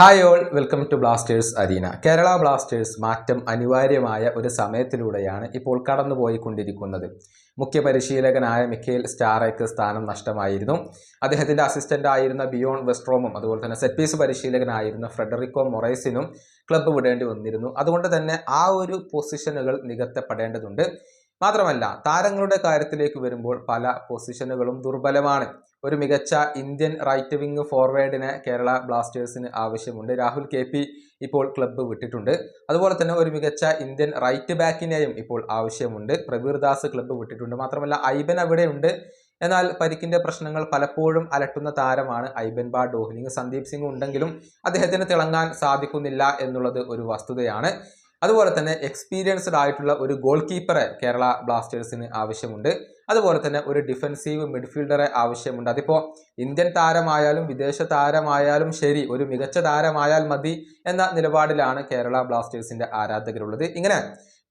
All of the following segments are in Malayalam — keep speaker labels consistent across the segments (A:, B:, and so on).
A: Hi all welcome to Blasters arena Kerala Blasters മാറ്റം അനിവാര്യമായ ഒരു സമയത്തിലൂടെയാണ് ഇപ്പോൾ കടന്നുപോയിക്കൊണ്ടിരിക്കുന്നത്. മുഖ്യ പരിശീലകനായ മിഖേൽ സ്റ്റാറയ്ക്ക് സ്ഥാനം നഷ്ടമായിരുന്നു. അദ്ദേഹത്തിന്റെ അസിസ്റ്റന്റ് ആയിരുന്ന ബിയോൺ വെസ്ട്രോമും അതുപോലെ തന്നെ സെറ്റ് പീസ് പരിശീലകനായിരുന്ന ഫ്രെഡറിക്കോ മൊറൈസിനും ക്ലബ്ബ് വിടേണ്ടി വന്നിരുന്നു. അതുകൊണ്ട് തന്നെ ആ ഒരു പൊസിഷനുകൾ നികത്തപ്പെടേണ്ടതുണ്ട്. മാത്രമല്ല താരങ്ങളുടെ കാര്യത്തിലേക്ക് വരുമ്പോൾ പല പൊസിഷനുകളും ദുർബലമാണ്. ഒരു മികച്ച ഇന്ത്യൻ റൈറ്റ് വിങ് ഫോർവേഡിനെ കേരള ബ്ലാസ്റ്റേഴ്സിന് ആവശ്യമുണ്ട്. രാഹുൽ കെ പി ഇപ്പോൾ ക്ലബ്ബ് വിട്ടിട്ടുണ്ട്. അതുപോലെ തന്നെ ഒരു മികച്ച ഇന്ത്യൻ റൈറ്റ് ബാക്കിനെയും ഇപ്പോൾ ആവശ്യമുണ്ട്. പ്രബീർദാസ് ക്ലബ്ബ് വിട്ടിട്ടുണ്ട്. മാത്രമല്ല ഐബൻ അവിടെയുണ്ട് എന്നാൽ പരിക്കിന്റെ പ്രശ്നങ്ങൾ പലപ്പോഴും അലട്ടുന്ന താരമാണ് ഐബൻ ബാ ഡോഹ്ലിങ് സന്ദീപ് സിംഗ് ഉണ്ടെങ്കിലും അദ്ദേഹത്തിന് തിളങ്ങാൻ സാധിക്കുന്നില്ല എന്നുള്ളത് ഒരു വസ്തുതയാണ്. അതുപോലെ തന്നെ എക്സ്പീരിയൻസ്ഡ് ആയിട്ടുള്ള ഒരു ഗോൾ കീപ്പറെ കേരള ബ്ലാസ്റ്റേഴ്സിന് ആവശ്യമുണ്ട്. അതുപോലെ തന്നെ ഒരു ഡിഫൻസീവ് മിഡ്ഫീൽഡറെ ആവശ്യമുണ്ട്. അതിപ്പോൾ ഇന്ത്യൻ താരമായാലും വിദേശ താരമായാലും ശരി ഒരു മികച്ച താരമായാൽ മതി എന്ന നിലപാടിലാണ് കേരള ബ്ലാസ്റ്റേഴ്സിന്റെ ആരാധകരുള്ളത്. ഇങ്ങനെ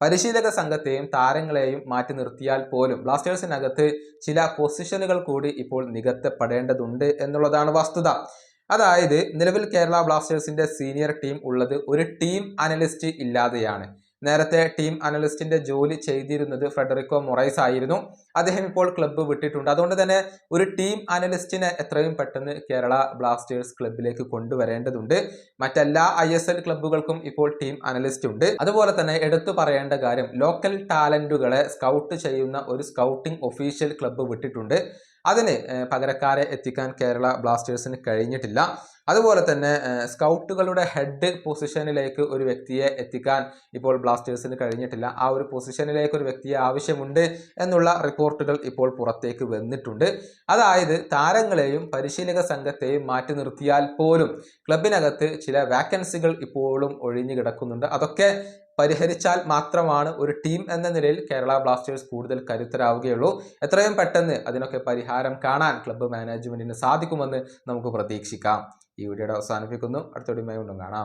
A: പരിശീലക സംഘത്തെയും താരങ്ങളെയും മാറ്റി നിർത്തിയാൽ പോലും ബ്ലാസ്റ്റേഴ്സിനകത്ത് ചില പൊസിഷനുകൾ കൂടി ഇപ്പോൾ നികത്തപ്പെടേണ്ടതുണ്ട് എന്നുള്ളതാണ് വസ്തുത. അതായത് നിലവിൽ കേരള ബ്ലാസ്റ്റേഴ്സിന്റെ സീനിയർ ടീം ഉള്ളത് ഒരു ടീം അനലിസ്റ്റ് ഇല്ലാതെയാണ്. നേരത്തെ ടീം അനലിസ്റ്റിന്റെ ജോലി ചെയ്തിരുന്നത് ഫ്രെഡറിക്കോ മൊറൈസ് ആയിരുന്നു. അദ്ദേഹം ഇപ്പോൾ ക്ലബ്ബ് വിട്ടിട്ടുണ്ട്. അതുകൊണ്ട് തന്നെ ഒരു ടീം അനലിസ്റ്റിനെ എത്രയും പെട്ടെന്ന് കേരള ബ്ലാസ്റ്റേഴ്സ് ക്ലബിലേക്ക് കൊണ്ടുവരേണ്ടതുണ്ട്. മറ്റെല്ലാ ഐ എസ് എൽ ക്ലബ്ബുകൾക്കും ഇപ്പോൾ ടീം അനലിസ്റ്റ് ഉണ്ട്. അതുപോലെ തന്നെ എടുത്തു പറയേണ്ട കാര്യം ലോക്കൽ ടാലന്റുകളെ സ്കൗട്ട് ചെയ്യുന്ന ഒരു സ്കൗട്ടിംഗ് ഒഫീഷ്യൽ ക്ലബ്ബ് വിട്ടിട്ടുണ്ട്. അതിന് പകരക്കാരെ എത്തിക്കാൻ കേരള ബ്ലാസ്റ്റേഴ്സിന് കഴിഞ്ഞിട്ടില്ല. അതുപോലെ തന്നെ സ്കൗട്ടുകളുടെ ഹെഡ് പൊസിഷനിലേക്ക് ഒരു വ്യക്തിയെ എത്തിക്കാൻ ഇപ്പോൾ ബ്ലാസ്റ്റേഴ്സിന് കഴിഞ്ഞിട്ടില്ല. ആ ഒരു പൊസിഷനിലേക്ക് ഒരു വ്യക്തിയെ ആവശ്യമുണ്ട് എന്നുള്ള റിപ്പോർട്ടുകൾ ഇപ്പോൾ പുറത്തേക്ക് വന്നിട്ടുണ്ട്. അതായത് താരങ്ങളെയും പരിശീലക സംഘത്തെയും മാറ്റി നിർത്തിയാൽ പോലും ക്ലബിനകത്ത് ചില വാക്കൻസികൾ ഇപ്പോഴും ഒഴിഞ്ഞു കിടക്കുന്നുണ്ട്. അതൊക്കെ പരിഹരിച്ചാൽ മാത്രമാണ് ഒരു ടീം എന്ന നിലയിൽ കേരള ബ്ലാസ്റ്റേഴ്സ് കൂടുതൽ കരുത്തരാവുകയുള്ളൂ. എത്രയും പെട്ടെന്ന് അതിനൊക്കെ പരിഹാരം കാണാൻ ക്ലബ്ബ് മാനേജ്മെന്റിന് സാധിക്കുമെന്ന് നമുക്ക് പ്രതീക്ഷിക്കാം. ഈ വീഡിയോയുടെ അവസാനിപ്പിക്കുന്നു. അടുത്ത വീഡിയോ കാണാം.